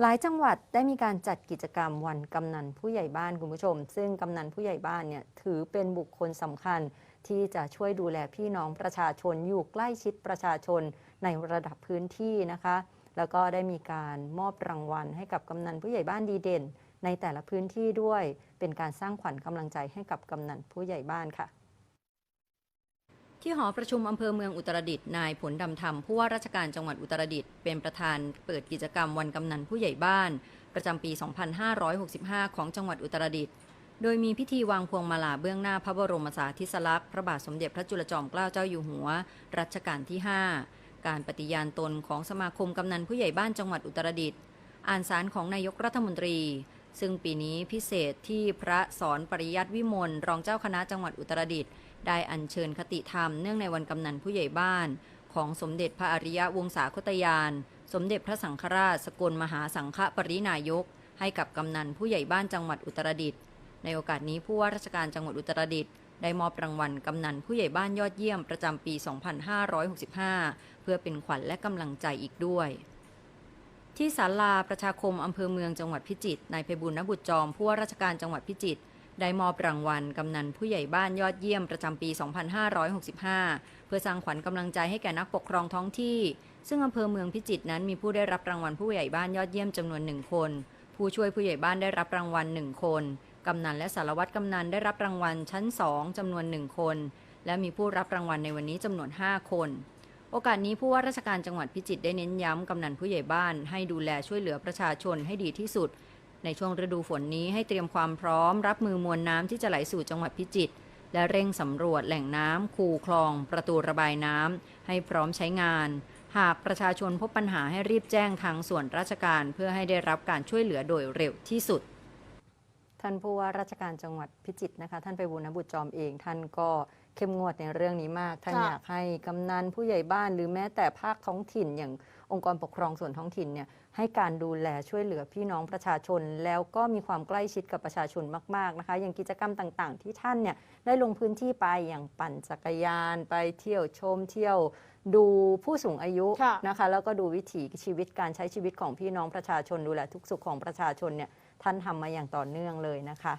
หลายจังหวัดได้มีการจัดกิจกรรมวันกำนันผู้ใหญ่บ้านคุณผู้ชม ซึ่งกำนันผู้ใหญ่บ้านเนี่ยถือเป็นบุคคลสำคัญที่จะช่วยดูแลพี่น้องประชาชนอยู่ใกล้ชิดประชาชนในระดับพื้นที่นะคะ แล้วก็ได้มีการมอบรางวัลให้กับกำนันผู้ใหญ่บ้านดีเด่น ในแต่ละพื้นที่ด้วย เป็นการสร้างขวัญกำลังใจให้กับกำนันผู้ใหญ่บ้านค่ะ ที่หอประชุมอำเภอเมืองอุตรดิตถ์นายผลดำธรรมผู้ว่าราชการจังหวัดอุตรดิตถ์เป็นประธานเปิดกิจกรรมวันกำนันผู้ใหญ่บ้าน ประจำปี 2565 ของจังหวัดอุตรดิตถ์โดยมีพิธีวางพวงมาลาเบื้องหน้าพระบรมสาธิสลักษณ์พระบาทสมเด็จพระจุลจอมเกล้าเจ้าอยู่หัว รัชกาลที่ 5 การปฏิญาณตนของสมาคมกำนันผู้ใหญ่บ้านจังหวัดอุตรดิตถ์อ่านสารของนายกรัฐมนตรี ซึ่งปีนี้พิเศษที่พระสอนปริยัติวิมลรองเจ้าคณะจังหวัดอุตรดิตถ์ ได้อัญเชิญคติธรรมเนื่องในวันกำนันผู้ใหญ่บ้าน ของสมเด็จพระอริยวงศาคตยาน สมเด็จพระสังฆราชสกลมหาสังฆปรินายก ให้กับกำนันผู้ใหญ่บ้านจังหวัดอุตรดิตถ์ในโอกาสนี้ผู้ว่าราชการจังหวัดอุตรดิตถ์ได้มอบรางวัลกำนันผู้ใหญ่บ้านยอดเยี่ยมประจำปี 2565 เพื่อเป็นขวัญและกำลังใจอีกด้วย ที่ศาลาประชาคมอำเภอเมืองจังหวัดพิจิตรนายไพบุญนบุตรจอมผู้ว่าราชการจังหวัดพิจิตร ได้มอบรางวัลกำนันผู้ใหญ่บ้านยอดเยี่ยมประจำปี 2565 เพื่อสร้างขวัญกำลังใจให้แก่นักปกครองท้องที่ ซึ่งอำเภอเมืองพิจิตรนั้นมีผู้ได้รับรางวัลผู้ใหญ่บ้านยอดเยี่ยมจำนวนหนึ่งคน ผู้ช่วยผู้ใหญ่บ้านได้รับรางวัลหนึ่งคน กำนันและสารวัตรกำนันได้รับรางวัลชั้น2จำนวนหนึ่งคน และมีผู้รับรางวัลในวันนี้จำนวน 5 คนโอกาสนี้ผู้ว่าราชการจังหวัดพิจิตรได้เน้นย้ำกำนันผู้ใหญ่บ้านให้ดูแลช่วยเหลือประชาชนให้ดีที่สุด ในช่วงฤดูฝนนี้ให้เตรียมความพร้อม รับมือมวลน้ำที่จะไหลสู่จังหวัดพิจิตรและเร่งสำรวจแหล่งน้ำคูคลอง ประตูระบายน้ำให้พร้อมใช้งาน หากประชาชนพบปัญหาให้รีบแจ้งทางส่วนราชการเพื่อให้ได้รับการช่วยเหลือโดยเร็วที่สุด ท่านผู้ว่าราชการจังหวัดพิจิตรนะคะ ท่านไปบุญนบุตรจอมเอง ท่านก็ เข้มงวดในเรื่องนี้มากท่านค่ะ อยากให้กำนันผู้ใหญ่บ้านหรือแม้แต่ภาคท้องถิ่นอย่างองค์กรปกครองส่วนท้องถิ่นเนี่ยให้การดูแลช่วยเหลือพี่น้องประชาชน แล้วก็มีความใกล้ชิดกับประชาชนมากๆนะคะ อย่างกิจกรรมต่างๆ ที่ท่านเนี่ยได้ลงพื้นที่ไปอย่างปั่นจักรยาน ไปเที่ยวชมเที่ยวดูผู้สูงอายุค่ะ นะคะแล้วก็ดูวิถีชีวิตการใช้ชีวิตของพี่น้องประชาชนดูแลทุกสุขของประชาชนเนี่ยท่านทำมาอย่างต่อเนื่องเลยนะคะ